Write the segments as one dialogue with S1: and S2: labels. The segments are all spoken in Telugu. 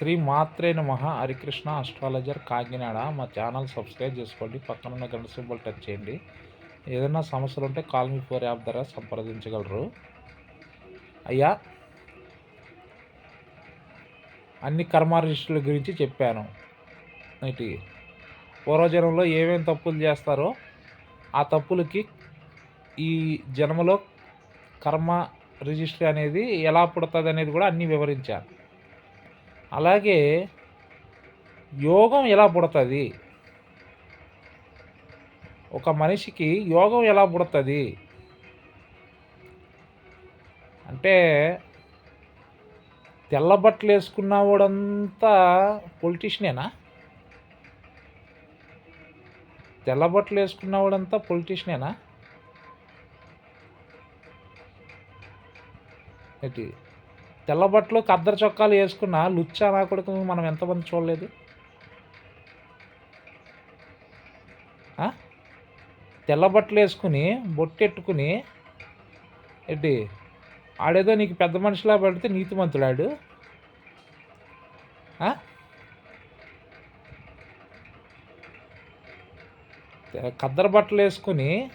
S1: శ్రీ మాత్రే నమ. హరికృష్ణ అస్ట్రాలజర్ కాకినాడ. మా ఛానల్ సబ్స్క్రైబ్ చేసుకోండి. పక్కన ఉన్న గంట సింబల్ టచ్ చేయండి. ఏదైనా సమస్యలు ఉంటే కాల్ మీ ఫోర్ యాప్ ద్వారా సంప్రదించగలరు. అయ్యా అన్ని కర్మారిష్టుల గురించి చెప్పాను. నేటి పూర్వజన్మలో ఏమేమి తప్పులు చేస్తారో ఆ తప్పులకి ఈ జన్మలో కర్మ రిజిస్ట్రీ అనేది ఎలా పుడుతుంది అనేది కూడా అన్నీ వివరించాను. అలాగే యోగం ఎలా పుడుతుంది? ఒక మనిషికి యోగం ఎలా పుడుతుంది? అంటే తెల్ల బట్టలు వేసుకున్నవాడంతా పొలిటీషియనేనా? తెల్ల బట్టలు వేసుకున్నవాడంతా పొలిటీషియనేనా? ఏంటి? తెల్ల బట్టలు కద్దరు చొక్కాలు వేసుకున్న లుచ్చా నా కొడుకు మనం ఎంతమంది చూడలేదు? తెల్లబట్టలు తెల్ల బట్టలు వేసుకుని బొట్టెట్టుకుని ఏంటి ఆడేదో నీకు పెద్ద మనిషిలా పడితే నీతిమంతుడాడు? ఆ? తె- బట్టలు వేసుకుని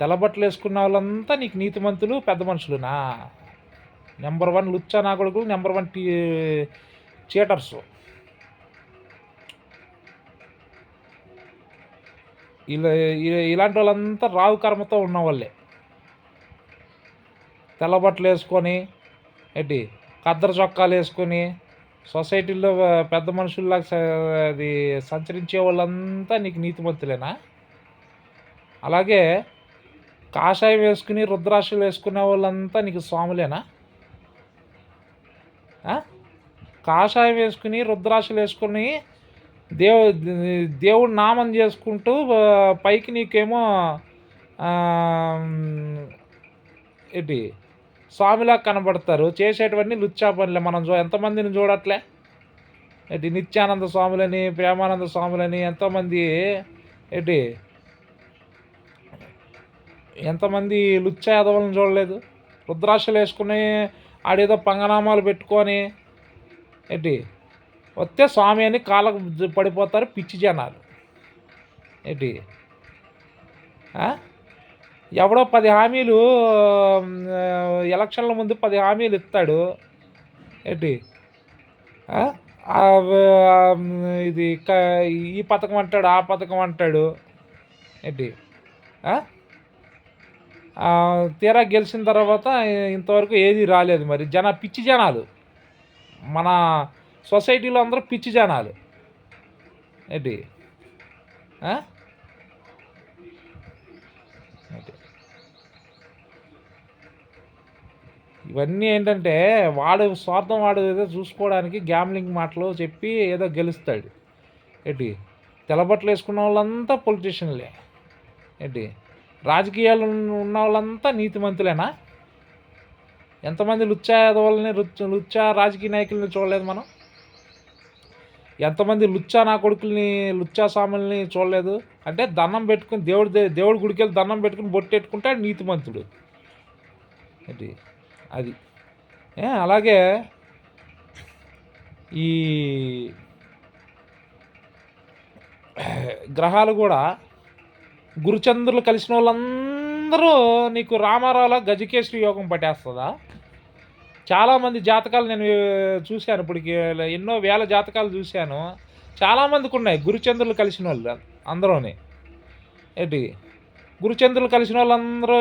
S1: తెల్ల బట్టలు వేసుకున్న వాళ్ళంతా నీకు నీతిమంతులు పెద్ద మనుషులునా? నెంబర్ వన్ లుచ్చా నా కొడుకులు నెంబర్ వన్ టీ చీటర్స్ ఇలా ఇలాంటి వాళ్ళంతా రావు కర్మతో ఉన్న వాళ్ళే తెల్లబట్టలు వేసుకొని ఏంటి కద్దరు చొక్కాలు వేసుకొని సొసైటీలో పెద్ద మనుషుల్లాగా అది సంచరించే వాళ్ళంతా నీకు నీతిమంతులేనా? అలాగే కాషాయం వేసుకుని రుద్రాక్షలు వేసుకునే వాళ్ళంతా నీకు స్వాములేనా? కాషాయం వేసుకుని రుద్రాక్షలు వేసుకుని దేవు దేవుడు నామం చేసుకుంటూ పైకి నీకేమో ఏంటి స్వామిలా కనబడతారు. చేసేటువంటి లుచ్చా పనులే మనం చూ ఎంతమందిని చూడట్లే? ఏంటి నిత్యానంద స్వాములని ప్రేమానంద స్వాములని ఎంతోమంది ఏంటి ఎంతమంది లుచ్చా యాదవులను చూడలేదు? రుద్రాక్షలు వేసుకుని ఆడేదో పంగనామాలు పెట్టుకొని ఏంటి? వస్తే స్వామి అని కాళ్ళకు పడిపోతారు పిచ్చి జనాలు. ఏంటి? ఎవడో పది హామీలు ఎలక్షన్ల ముందు పది హామీలు ఇస్తాడు. ఏంటి? ఇది ఈ పథకం అంటాడు ఆ పథకం అంటాడు. ఏంటి? తీరా గెలిచిన తర్వాత ఇంతవరకు ఏది రాలేదు మరి. జన పిచ్చి జనాలు. మన సొసైటీలో అందరూ పిచ్చి జనాలు. ఏంటి? ఇవన్నీ ఏంటంటే వాడు స్వార్థం వాడు ఏదో చూసుకోవడానికి గ్యామ్లింగ్ మాటలు చెప్పి ఏదో గెలుస్తాడు. ఏంటి? తెల్లబట్టలు వేసుకున్న వాళ్ళంతా పొలిటీషియన్లే ఏంటి? రాజకీయాలు ఉన్న వాళ్ళంతా నీతిమంతులేనా? ఎంతమంది లుచ్చా యాదవులని లుచ్చ లుచ్చా రాజకీయ నాయకుల్ని చూడలేదు మనం? ఎంతమంది లుచ్చా నా కొడుకుల్ని లుచ్చా సాముల్ని చూడలేదు? అంటే దండం పెట్టుకుని దేవుడి దే- దేవుడి గుడికి వెళ్ళి దండం పెట్టుకుని బొట్టెట్టుకుంటే నీతిమంతుడు. ఏంటి? అది. అలాగే ఈ గ్రహాలు కూడా గురుచంద్రులు కలిసిన వాళ్ళందరూ నీకు రామారావులో గజకేశ్వరి యోగం పట్టేస్తుందా? చాలామంది జాతకాలు నేను చూశాను ఇప్పటికి ఎన్నో వేల జాతకాలు చూశాను. చాలామందికి ఉన్నాయి గురుచంద్రులు కలిసిన వాళ్ళు అందరూని. ఏంటి? గురుచంద్రులు కలిసిన వాళ్ళందరూ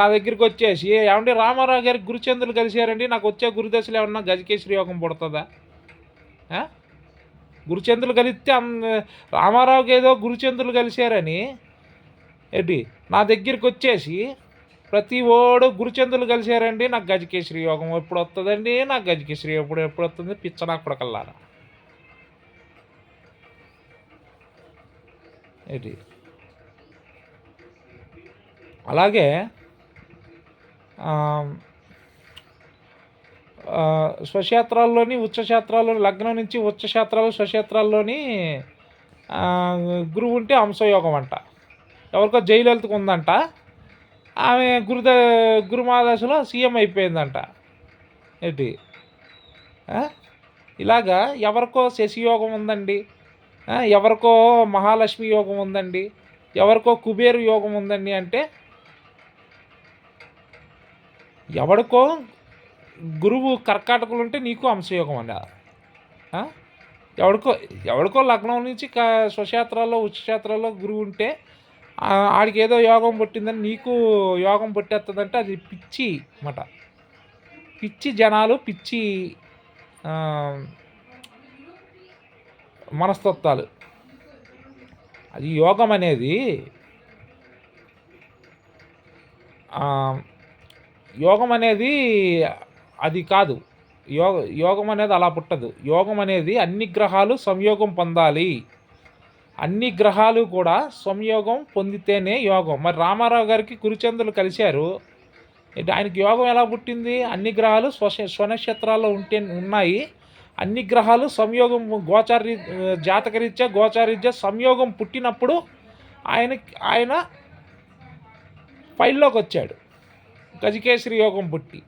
S1: నా దగ్గరికి వచ్చేసి ఏమంటే రామారావు గారికి గురుచంద్రులు కలిశారండి నాకు వచ్చే గురుదశలు ఏమన్నా గజకేశ్వరి యోగం పుడుతుందా? గురుచంద్రులు కలిస్తే రామారావుకి ఏదో గురుచంద్రులు కలిశారని ఏంటి? నా దగ్గరికి వచ్చేసి ప్రతి ఓడు గురుచంద్రులు కలిశారండి నాకు గజకేశ్వరి యోగం ఎప్పుడు వస్తుందండి నాకు గజకేశ్వరి ఎప్పుడు ఎప్పుడు వస్తుంది పిచ్చ నాకు కొడకల్లారా ఏంటి? అలాగే స్వక్షేత్రాల్లోని ఉచ్చక్షేత్రాల్లోని లగ్నం నుంచి ఉచ్చక్షేత్రాలు స్వక్షేత్రాల్లోని గురువు ఉంటే అంశయోగం అంట. ఎవరికో జయలలితకు ఉందంట. ఆమె గురుద గురుమాదశలో సీఎం అయిపోయిందంట. ఏంటి? ఇలాగా ఎవరికో శశియోగం ఉందండి. ఎవరికో మహాలక్ష్మి యోగం ఉందండి. ఎవరికో కుబేరు యోగం ఉందండి అంటే ఎవడికో గురువు కర్కాటకులు ఉంటే నీకు అంశయోగం అండి. ఎవడికో ఎవడికో లగ్నం నుంచి క స్వక్షేత్రాల్లో ఉచ్చక్షేత్రాల్లో గురువు ఉంటే ఆడికి ఏదో యోగం పుట్టిందని నీకు యోగం పుట్టేస్తుందంటే అది పిచ్చి అనమాట పిచ్చి జనాలు పిచ్చి మనస్తత్వాలు. అది యోగం అనేది యోగం అనేది అది కాదు. యోగ యోగం అనేది అలా పుట్టదు. యోగం అనేది అన్ని గ్రహాలు సంయోగం పొందాలి. అన్ని గ్రహాలు కూడా సంయోగం పొందితేనే యోగం. మరి రామారావు గారికి కురుచంద్రులు కలిశారు. ఆయనకి యోగం ఎలా పుట్టింది? అన్ని గ్రహాలు స్వశ స్వనక్షత్రాల్లో ఉంటే ఉన్నాయి. అన్ని గ్రహాలు సంయోగం గోచారీ జాతకరీత్యా గోచారీత్యా సంయోగం పుట్టినప్పుడు ఆయన ఆయన ఫైల్లోకి వచ్చాడు గజకేశ్వరి యోగం పుట్టి.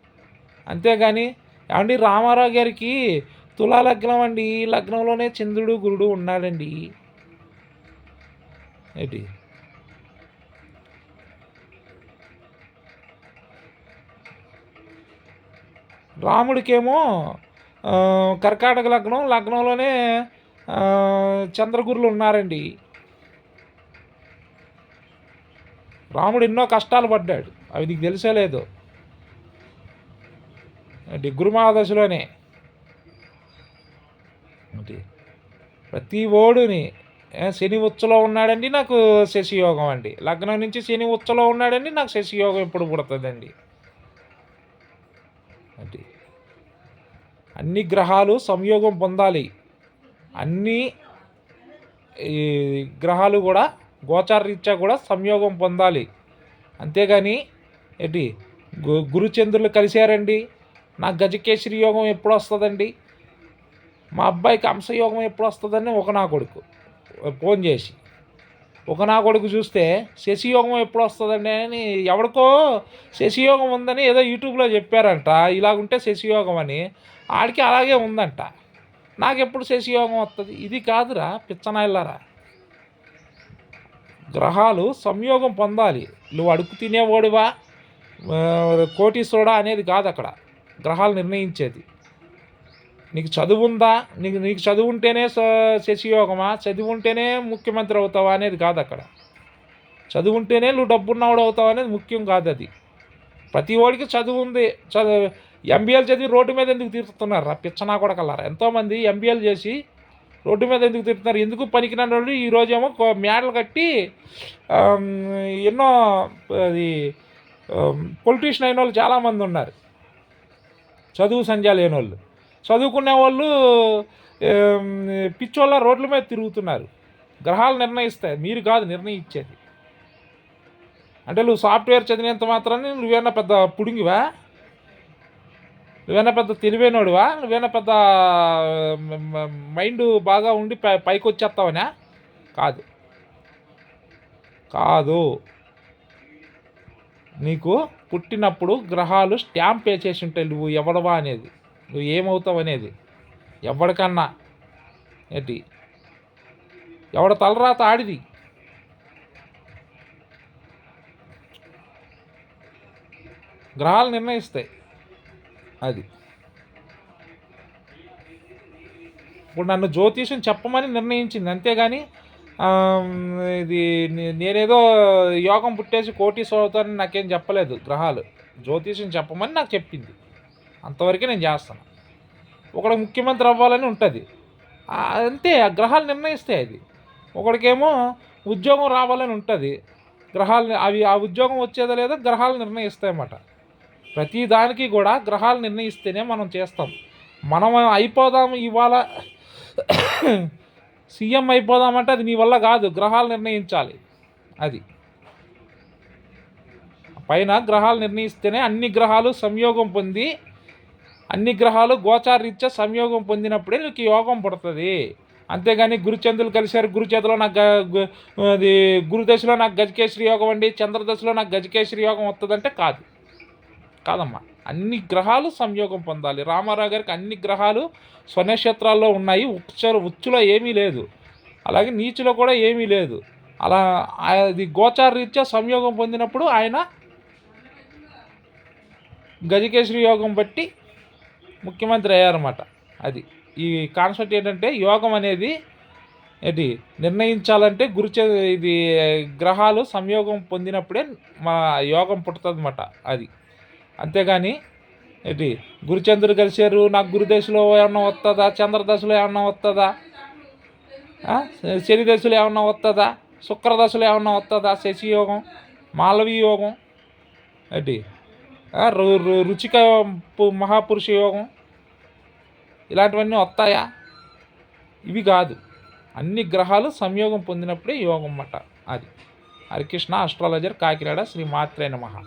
S1: అంతేగాని అండి రామారావు గారికి తులా లగ్నం అండి. ఈ లగ్నంలోనే చంద్రుడు గురుడు ఉన్నాడండి ఏంటి? రాముడికేమో కర్కాటక లగ్నం లగ్నంలోనే చంద్రగురులు ఉన్నారండి. రాముడు ఎన్నో కష్టాలు పడ్డాడు. అవి నీకు తెలిసే లేదు? అంటే దశలోనే ప్రతి ఓడుని శని ఉచ్చలో ఉన్నాడండి నాకు శశియోగం అండి. లగ్నం నుంచి శని ఉచ్చలో ఉన్నాడండి నాకు శశియోగం ఎప్పుడు పుడుతుందండి. అంటే అన్ని గ్రహాలు సంయోగం పొందాలి. అన్ని ఈ గ్రహాలు కూడా గోచార రీత్యా కూడా సంయోగం పొందాలి. అంతేగాని ఏంటి గు గురుచంద్రులు కలిశారండి. నాకు గజకేశ్వరి యోగం ఎప్పుడు వస్తుందండి? మా అబ్బాయికి అంశయోగం ఎప్పుడు వస్తుందని ఒక నా కొడుకు. ఫోన్ చేసి. ఒక నా కొడుకు చూస్తే శశియోగం ఎప్పుడు వస్తుందండి అని ఎవరికో శశియోగం ఉందని ఏదో యూట్యూబ్లో చెప్పారంట. ఇలాగుంటే శశియోగం అని. ఆడికి అలాగే ఉందంట. నాకెప్పుడు శశియోగం వస్తుంది ఇది కాదురా పిచ్చనాయిల్లారా. గ్రహాలు సంయోగం పొందాలి. నువ్వు అడుగు తినేవాడివా? కోటీశ్వరుడా అనేది కాదు అక్కడ గ్రహాలు నిర్ణయించేది. నీకు చదువు ఉందా నీకు నీకు చదువు ఉంటేనే స- శశియోగమా? చదువు ఉంటేనే ముఖ్యమంత్రి అవుతావా అనేది కాదు అక్కడ. చదువు ఉంటేనే నువ్వు డబ్బున్నవాడు అవుతావు అనేది ముఖ్యం కాదు అది. ప్రతి వాడికి చదువు ఉంది. చదువు ఎంబీఏలు చదివి రోడ్డు మీద ఎందుకు తీరుతున్నారు రా పిచ్చనా కూడా కల్లారా ఎంతోమంది ఎంబీఏలు చేసి రోడ్డు మీద ఎందుకు తిరుగుతున్నారు? ఎందుకు పనికిరాని వాళ్ళు ఈరోజేమో మేడలు కట్టి ఎన్నో అది పొలిటీషియన్ అయిన వాళ్ళు చాలామంది ఉన్నారు. చదువు సంధ్య లేని వాళ్ళు చదువుకునే వాళ్ళు పిచ్చోళ్ళ రోడ్ల మీద తిరుగుతున్నారు. గ్రహాలు నిర్ణయిస్తాయి. మీరు కాదు నిర్ణయించేది. అంటే నువ్వు సాఫ్ట్వేర్ చదివినంత మాత్రాన్ని నువ్వేనా పెద్ద పుడింగివా? నువ్వేనా పెద్ద తెలివైనోడువా? నువ్వేనా పెద్ద మైండ్ బాగా ఉండి పై పైకి వచ్చేస్తావనా కాదు. కాదు. నీకు పుట్టినప్పుడు గ్రహాలు స్టాంప్ వేసేసి ఉంటాయి నువ్వు ఎవడవా అనేది. నువ్వు ఏమవుతావు అనేది. ఎవడికన్నా ఏంటి? ఎవడ తలరాత ఆడిది? గ్రహాలు నిర్ణయిస్తాయి అది. ఇప్పుడు నన్ను జ్యోతిషం చెప్పమని నిర్ణయించింది అంతేగాని ఇది నే- నేనేదో యోగం పుట్టేసి కోటీశ్వర అవుతానని నాకేం చెప్పలేదు గ్రహాలు. జ్యోతిషం చెప్పమని నాకు చెప్పింది. అంతవరకే నేను చేస్తాను. ఒకడు ముఖ్యమంత్రి అవ్వాలని ఉంటుంది. అంతే ఆ గ్రహాలు నిర్ణయిస్తాయి అది. ఒకడికేమో ఉద్యోగం రావాలని ఉంటుంది. గ్రహాలు అవి ఆ ఉద్యోగం వచ్చేదో లేదో గ్రహాలు నిర్ణయిస్తాయి అన్నమాట ప్రతి దానికి కూడా గ్రహాలు నిర్ణయిస్తేనే మనం చేస్తాం. మనం అయిపోదాం ఇవాళ. సీఎం అయిపోదామంటే అది నీ వల్ల కాదు గ్రహాలు నిర్ణయించాలి. అది. పైన గ్రహాలు నిర్ణయిస్తేనే అన్ని గ్రహాలు సంయోగం పొంది అన్ని గ్రహాలు గోచారీత్యా సంయోగం పొందినప్పుడే నీకు యోగం పడుతుంది. అంతేగాని గురుచంద్రులు కలిశారు గురుచేతిలో నాకు అది గురుదశలో నాకు గజకేశ్వరి యోగం అండి చంద్రదశలో నాకు గజకేశ్వరి యోగం వస్తుందంటే కాదు. కాదమ్మా. అన్ని గ్రహాలు సంయోగం పొందాలి. రామారావు గారికి అన్ని గ్రహాలు స్వనక్షత్రాల్లో ఉన్నాయి. ఉచ్చ ఉచ్చులో ఏమీ లేదు. అలాగే నీచులో కూడా ఏమీ లేదు. అలా అది గోచార రీత్యా సంయోగం పొందినప్పుడు ఆయన గజకేశ్వరి యోగం బట్టి ముఖ్యమంత్రి అయ్యారన్నమాట. అది. ఈ కాన్సెప్ట్ ఏంటంటే యోగం అనేది ఏంటి? నిర్ణయించాలంటే గురిచే ఇది గ్రహాలు సంయోగం పొందినప్పుడే మా యోగం పుట్టుతుంది అది. అంతేగాని ఏంటి గురుచంద్రుడు కలిశారు నాకు గురుదశలో ఏమన్నా వస్తుందా చంద్రదశలో ఏమన్నా వస్తుందా శని దశలో ఏమన్నా వస్తుందా శుక్రదశలో ఏమన్నా వస్తుందా శశి యోగం మాలవీ యోగం ఏంటి రు- రు- రుచిక పు- మహాపురుష యోగం ఇలాంటివన్నీ వస్తాయా ఇవి కాదు. అన్ని గ్రహాలు సంయోగం పొందినప్పుడే యోగం అన్నమాట. అది. హరికృష్ణ అస్ట్రాలజర్ కాకినాడ శ్రీ మాత్రే మహా